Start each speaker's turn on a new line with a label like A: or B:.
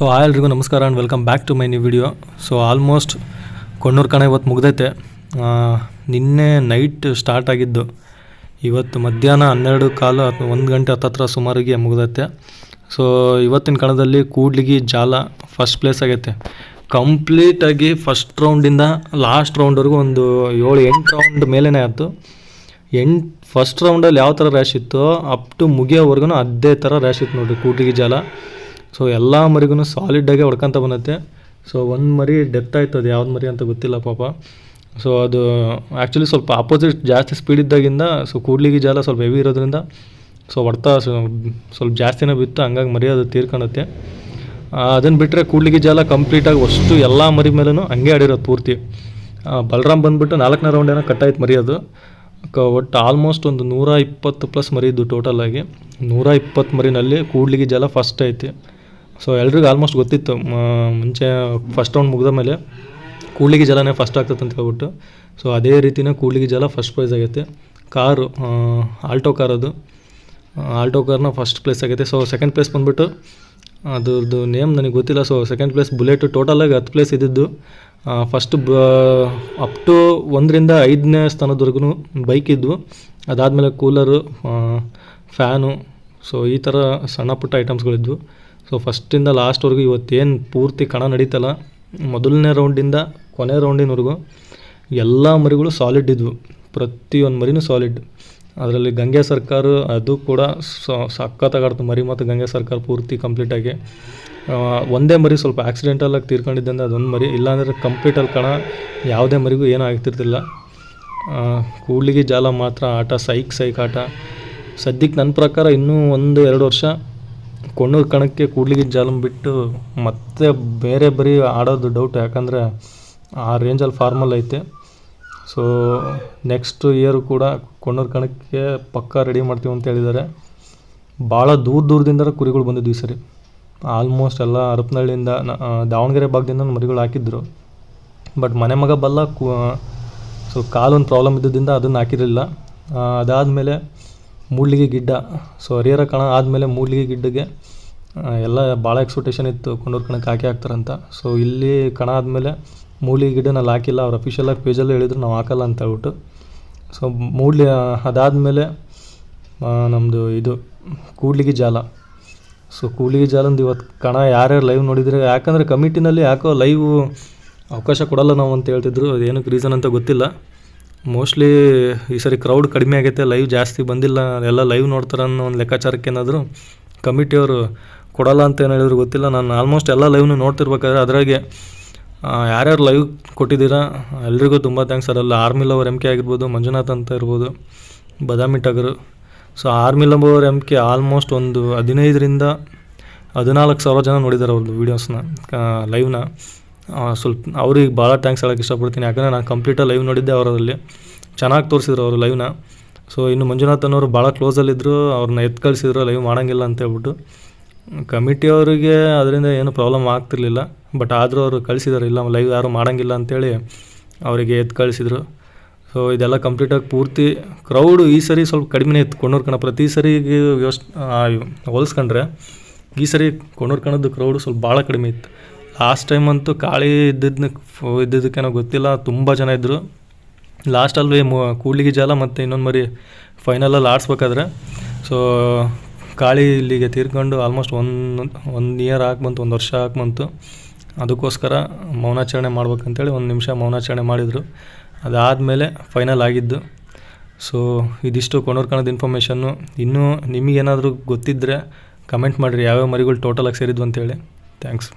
A: So ಆ ಎಲ್ರಿಗೂ ನಮಸ್ಕಾರ and welcome back to my new video so almost Konnur ಕಣ ಇವತ್ತು ಮುಗ್ದೈತೆ. ನಿನ್ನೆ ನೈಟ್ ಸ್ಟಾರ್ಟ್ ಆಗಿದ್ದು. ಇವತ್ತು ಮಧ್ಯಾಹ್ನ ಹನ್ನೆರಡು ಕಾಲು ಅಥವಾ ಒಂದು ಗಂಟೆ ಹತ್ತತ್ರ ಸುಮಾರಿಗೆ ಮುಗ್ದೈತೆ. ಸೊ ಇವತ್ತಿನ ಕಣದಲ್ಲಿ ಕೂಡ್ಲಿಗಿ ಜಾಲ ಫಸ್ಟ್ ಪ್ಲೇಸ್ ಆಗೈತೆ. ಕಂಪ್ಲೀಟಾಗಿ ಫಸ್ಟ್ ರೌಂಡಿಂದ ಲಾಸ್ಟ್ ರೌಂಡ್ವರೆಗೂ ಒಂದು ಏಳು, ಎಂಟು ರೌಂಡ್ ಮೇಲೇ ಆಯಿತು. ಎಂಟು ಫಸ್ಟ್ ರೌಂಡಲ್ಲಿ ಯಾವ ಥರ ರ್ಯಾಶ್ ಇತ್ತು ಅಪ್ ಟು ಮುಗಿಯೋವರೆಗೂ ಅದೇ ಥರ ರ್ಯಾಶ್ ಇತ್ತು ನೋಡಿರಿ ಕೂಡ್ಲಿಗಿ ಜಾಲ. ಸೊ ಎಲ್ಲ ಮರಿಗೂ ಸಾಲಿಡಾಗೆ ಹೊಡ್ಕೊಂತ ಬಂದತ್ತೆ ಸೊ ಒಂದು ಮರಿ ಡೆತ್ ಆಯ್ತು ಅದು, ಯಾವ್ದು ಮರಿ ಅಂತ ಗೊತ್ತಿಲ್ಲ ಪಾಪ. ಸೊ ಅದು ಆ್ಯಕ್ಚುಲಿ ಸ್ವಲ್ಪ ಆಪೋಸಿಟ್ ಜಾಸ್ತಿ ಸ್ಪೀಡ್ ಇದ್ದಾಗಿಂದ ಸೊ ಕೂಡ್ಲಿಗೆ ಜಾಲ ಸ್ವಲ್ಪ ಹೆವಿ ಇರೋದ್ರಿಂದ ಸೊ ಹೊಡ್ತಾ ಸ್ವಲ್ಪ ಜಾಸ್ತಿನೇ ಬಿತ್ತು, ಹಂಗಾಗಿ ಮರಿ ಅದು ತೀರ್ಕೊಂಡತ್ತೆ ಅದನ್ನು ಬಿಟ್ಟರೆ ಕೂಡ್ಲಿಗೆ ಜಾಲ ಕಂಪ್ಲೀಟಾಗಿ ಅಷ್ಟು ಎಲ್ಲ ಮರಿ ಮೇಲೂ ಹಂಗೆ ಆಡಿರೋದು ಪೂರ್ತಿ. ಬಲರಾಮ್ ಬಂದುಬಿಟ್ಟು ನಾಲ್ಕನೇ ರೌಂಡ್ ಏನೋ ಕಟ್ಟಾಯ್ತು ಮರಿ ಅದು. ಒಟ್ಟು ಆಲ್ಮೋಸ್ಟ್ ಒಂದು ನೂರ ಇಪ್ಪತ್ತು ಪ್ಲಸ್ ಮರಿ ಇದ್ದು ಟೋಟಲ್ ಆಗಿ. ನೂರ ಇಪ್ಪತ್ತು ಮರಿನಲ್ಲಿ ಕೂಡ್ಲಿಗೆ ಜಾಲ ಫಸ್ಟ್ ಐತಿ. ಸೊ ಎಲ್ರಿಗೂ ಆಲ್ಮೋಸ್ಟ್ ಗೊತ್ತಿತ್ತು. ಮುಂಚೆ ಫಸ್ಟ್ ರೌಂಡ್ ಮುಗಿದ ಮೇಲೆ ಕೂಡ್ಲಿಗೆ ಜಲನೇ ಫಸ್ಟ್ ಆಗ್ತದೆ ಅಂತ ಹೇಳ್ಬಿಟ್ಟು. ಸೊ ಅದೇ ರೀತಿನೇ ಕೂಡ್ಲಿಗೆ ಜಲ ಫಸ್ಟ್ ಪ್ರೈಸ್ ಆಗೈತೆ. ಕಾರು ಆಲ್ಟೋ ಕಾರ್ ಅದು. ಆಲ್ಟೋ ಕಾರ್ನ ಫಸ್ಟ್ ಪ್ಲೇಸ್ ಆಗೈತೆ. ಸೊ ಸೆಕೆಂಡ್ ಪ್ಲೇಸ್ ಬಂದುಬಿಟ್ಟು ಅದ್ರದ್ದು ನೇಮ್ ನನಗೆ ಗೊತ್ತಿಲ್ಲ. ಸೊ ಸೆಕೆಂಡ್ ಪ್ಲೇಸ್ ಬುಲೆಟು ಟೋಟಲಾಗಿ ಹತ್ತು ಪ್ಲೇಸ್ ಇದ್ದಿದ್ದು. ಫಸ್ಟ್ ಬ ಅಪ್ ಟು ಒಂದರಿಂದ ಐದನೇ ಸ್ಥಾನದವರೆಗೂ ಬೈಕ್ ಇದ್ವು. ಅದಾದಮೇಲೆ ಕೂಲರು ಫ್ಯಾನು ಸೊ ಈ ಥರ ಸಣ್ಣ ಪುಟ್ಟ ಐಟಮ್ಸ್ಗಳಿದ್ವು ಸೊ ಫಸ್ಟಿಂದ ಲಾಸ್ಟ್ವರೆಗೂ ಇವತ್ತೇನು ಪೂರ್ತಿ ಕಣ ನಡೀತಲ್ಲ, ಮೊದಲನೇ ರೌಂಡಿಂದ ಕೊನೆ ರೌಂಡಿನವರೆಗೂ ಎಲ್ಲ ಮರಿಗಳು ಸಾಲಿಡ್ ಇದ್ವು. ಪ್ರತಿಯೊಂದು ಮರಿನೂ ಸಾಲಿಡ್ ಅದರಲ್ಲಿ ಗಂಗೆ ಸರ್ಕಾರ, ಅದು ಕೂಡ ಸಖತ್ತಾಗಾಡ್ತು ಮರಿ ಮತ್ತು ಗಂಗೆ ಸರ್ಕಾರ ಪೂರ್ತಿ ಕಂಪ್ಲೀಟಾಗಿ ಒಂದೇ ಮರಿ ಸ್ವಲ್ಪ ಆಕ್ಸಿಡೆಂಟಲಾಗಿ ತೀರ್ಕೊಂಡಿದ್ದಂದ್ರೆ ಅದೊಂದು ಮರಿ. ಇಲ್ಲಾಂದರೆ ಕಂಪ್ಲೀಟಲ್ಲಿ ಕಣ ಯಾವುದೇ ಮರಿಗೂ ಏನೂ ಆಗ್ತಿರ್ತಿಲ್ಲ. ಕೂಡ್ಲಿಗಿ ಜಾಲ ಮಾತ್ರ, ಆಟ ಸೈಕ್ ಸೈಕ್ ಆಟ. ಸದ್ಯಕ್ಕೆ ನನ್ನ ಪ್ರಕಾರ ಇನ್ನೂ ಒಂದು, ಎರಡು ವರ್ಷ ಕೊಣ್ಣೂರು ಕಣಕ್ಕೆ ಕೂಡ್ಲಿಗೆ ಜಾಲಮ್ ಬಿಟ್ಟು ಮತ್ತೆ ಬೇರೆ ಬರೀ ಆಡೋದು ಡೌಟ್ ಯಾಕಂದರೆ ಆ ರೇಂಜಲ್ಲಿ ಫಾರ್ಮಲ್ ಐತೆ. ಸೊ ನೆಕ್ಸ್ಟ್ ಇಯರು ಕೂಡ ಕೊಣ್ಣೂರು ಕಣಕ್ಕೆ ಪಕ್ಕ ರೆಡಿ ಮಾಡ್ತೀವಿ ಅಂತ ಹೇಳಿದ್ದಾರೆ ಭಾಳ ದೂರ ದೂರದಿಂದ ಕುರಿಗಳು ಬಂದಿದ್ವಿ ಸರಿ. ಆಲ್ಮೋಸ್ಟ್ ಎಲ್ಲ ಹರಪನಹಳ್ಳಿಯಿಂದ ನ- ದಾವಣಗೆರೆ ಭಾಗದಿಂದ ಮರಿಗಳು ಹಾಕಿದ್ರು. ಬಟ್ ಮನೆ ಮಗ ಬಲ್ಲ ಕು ಸೊ ಕಾಲೊಂದು ಪ್ರಾಬ್ಲಮ್ ಇದ್ದಿದ್ದರಿಂದ ಅದನ್ನು ಹಾಕಿರಲಿಲ್ಲ. ಅದಾದಮೇಲೆ ಮೂಡ್ಲಿಗೆ ಗಿಡ್ಡ. ಸೊ ಹರಿಹರ ಕಣ ಆದಮೇಲೆ ಮೂಡ್ಲಿಗೆ ಗಿಡ್ಡಗೆ ಎಲ್ಲ ಭಾಳ ಎಕ್ಸ್ಪೆಕ್ಟೇಷನ್ ಇತ್ತು ಕೊಂಡೂರು ಕಣಕ್ಕೆ ಹಾಕಿ ಹಾಕ್ತಾರಂತ. ಸೊ ಇಲ್ಲಿ ಕಣ ಆದಮೇಲೆ ಮೂಡ್ಲಿಗೆ ಗಿಡ್ಡ ನಾನು ಹಾಕಿಲ್ಲ ಅವ್ರು ಅಫಿಷಿಯಲಾಗಿ ಪೇಜಲ್ಲೇ ಹೇಳಿದ್ರು, ನಾವು ಹಾಕಲ್ಲ ಅಂತ ಹೇಳ್ಬಿಟ್ಟು. ಸೊ ಮೂಡ್ಲಿ ಅದಾದಮೇಲೆ ನಮ್ಮದು ಇದು ಕೂಡ್ಲಿಗೆ ಜಾಲ. ಸೊ ಕೂಡ್ಲಿಗೆ ಜಾಲಂದು ಇವತ್ತು ಕಣ ಯಾರ್ಯಾರು ಲೈವ್ ನೋಡಿದರೆ, ಯಾಕಂದರೆ ಕಮಿಟಿನಲ್ಲಿ ಯಾಕೋ ಲೈವ್ ಅವಕಾಶ ಕೊಡಲ್ಲ ನಾವು ಅಂತ ಹೇಳ್ತಿದ್ರು. ಅದೇನಕ್ಕೆ ರೀಸನ್ ಅಂತ ಗೊತ್ತಿಲ್ಲ. ಮೋಸ್ಟ್ಲಿ ಈ ಸರಿ ಕ್ರೌಡ್ ಕಡಿಮೆ ಆಗೈತೆ ಲೈವ್ ಜಾಸ್ತಿ ಬಂದಿಲ್ಲ, ಎಲ್ಲ ಲೈವ್ ನೋಡ್ತಾರೆ ಅನ್ನೋ ಒಂದು ಲೆಕ್ಕಾಚಾರಕ್ಕೆ ಏನಾದರೂ ಕಮಿಟಿಯವರು ಕೊಡಲ್ಲ ಅಂತ ಏನು ಹೇಳಿದ್ರು ಗೊತ್ತಿಲ್ಲ. ನಾನು ಆಲ್ಮೋಸ್ಟ್ ಎಲ್ಲ ಲೈವ್ನು ನೋಡ್ತಿರ್ಬೇಕಾದ್ರೆ ಅದರಾಗೆ ಯಾರ್ಯಾರು ಲೈವ್ ಕೊಟ್ಟಿದ್ದೀರಾ, ಎಲ್ರಿಗೂ ತುಂಬ ಥ್ಯಾಂಕ್ಸ್ ಸರ್ ಅಲ್ಲಿ ಆರ್ಮಿ ಲವರ್ ಎಂ ಕೆ ಆಗಿರ್ಬೋದು, ಮಂಜುನಾಥ್ ಅಂತ ಇರ್ಬೋದು ಬದಾಮಿ ಟಗರು so army lover M K almost ಒಂದು ಹದಿನೈದರಿಂದ ಹದಿನಾಲ್ಕು ಸಾವಿರ ಜನ ನೋಡಿದ್ದಾರೆ ಅವ್ರದ್ದು ವೀಡಿಯೋಸ್ನ ಲೈವ್ನ ಸ್ವಲ್ಪ ಅವ್ರಿಗೆ ಭಾಳ ಥ್ಯಾಂಕ್ಸ್ ಹೇಳೋಕ್ಕೆ ಇಷ್ಟಪಡ್ತೀನಿ. ಯಾಕಂದರೆ ನಾನು ಕಂಪ್ಲೀಟಾಗಿ ಲೈವ್ ನೋಡಿದ್ದೆ ಅವರಲ್ಲಿ ಚೆನ್ನಾಗಿ ತೋರಿಸಿದ್ರು ಅವರು ಲೈವ್ನ ಸೊ ಇನ್ನು ಮಂಜುನಾಥ್ ಅನ್ನೋರು ಭಾಳ ಕ್ಲೋಸಲ್ಲಿದ್ದರು ಅವ್ರನ್ನ ಎತ್ತು ಕಳಿಸಿದ್ರು ಲೈವ್ ಮಾಡೋಂಗಿಲ್ಲ ಅಂತ ಹೇಳ್ಬಿಟ್ಟು. ಕಮಿಟಿಯವರಿಗೆ ಅದರಿಂದ ಏನು ಪ್ರಾಬ್ಲಮ್ ಆಗ್ತಿರ್ಲಿಲ್ಲ. ಬಟ್ ಆದರೂ ಅವರು ಕಳಿಸಿದ್ದಾರೆ ಇಲ್ಲ ಲೈವ್ ಯಾರು ಮಾಡೋಂಗಿಲ್ಲ ಅಂತೇಳಿ ಅವರಿಗೆ ಎತ್ತು ಕಳಿಸಿದ್ರು. ಸೊ ಇದೆಲ್ಲ ಕಂಪ್ಲೀಟಾಗಿ ಪೂರ್ತಿ ಕ್ರೌಡು ಈ ಸರಿ ಸ್ವಲ್ಪ ಕಡಿಮೆನೇ ಇತ್ತು. ಕೊಂಡೋರ್ಕಣ ಕಣ ಪ್ರತಿ ಸರಿಗೆ ವ್ಯವಸ್ಥೆ ಹೋಲಿಸ್ಕೊಂಡ್ರೆ ಈ ಸರಿ ಕೊಣ್ಣೂರು ಕಣದ್ದು ಕ್ರೌಡು ಸ್ವಲ್ಪ ಭಾಳ ಕಡಿಮೆ ಇತ್ತು. ಲಾಸ್ಟ್ ಟೈಮ್ ಅಂತೂ ಕಾಳಿ ಇದ್ದಿದ್ದನ್ನ ಇದ್ದಿದ್ದಕ್ಕೇನೋ ಗೊತ್ತಿಲ್ಲ, ತುಂಬ ಜನ ಇದ್ದರು ಲಾಸ್ಟಲ್ಲಿ ಮು, ಕೂಡ್ಲಿಗೆ ಜಾಲ ಮತ್ತು ಇನ್ನೊಂದು ಮರಿ ಫೈನಲಲ್ಲಿ ಆಡಿಸ್ಬೇಕಾದ್ರೆ. ಸೊ ಕಾಳಿ ಇಲ್ಲಿಗೆ ತೀರ್ಕೊಂಡು ಆಲ್ಮೋಸ್ಟ್ ಒಂದು ಒಂದು ಇಯರ್ ಆಗಿ ಬಂತು ಒಂದು ವರ್ಷ ಆಗಿ ಬಂತು ಅದಕ್ಕೋಸ್ಕರ ಮೌನಾಚರಣೆ ಮಾಡ್ಬೇಕಂತೇಳಿ ಒಂದು ನಿಮಿಷ ಮೌನಾಚರಣೆ ಮಾಡಿದರು. ಅದಾದಮೇಲೆ ಫೈನಲ್ ಆಗಿದ್ದು. ಸೊ ಇದಿಷ್ಟು ಕೊಣೂರು ಕಣದ ಇನ್ಫಾರ್ಮೇಷನ್ನು ಇನ್ನೂ ನಿಮಗೇನಾದರೂ ಗೊತ್ತಿದ್ದರೆ ಕಮೆಂಟ್ ಮಾಡಿರಿ, ಯಾವ್ಯಾವ ಮರಿಗಳು ಟೋಟಲಾಗಿ ಸೇರಿದ್ವು ಅಂತೇಳಿ. ಥ್ಯಾಂಕ್ಸ್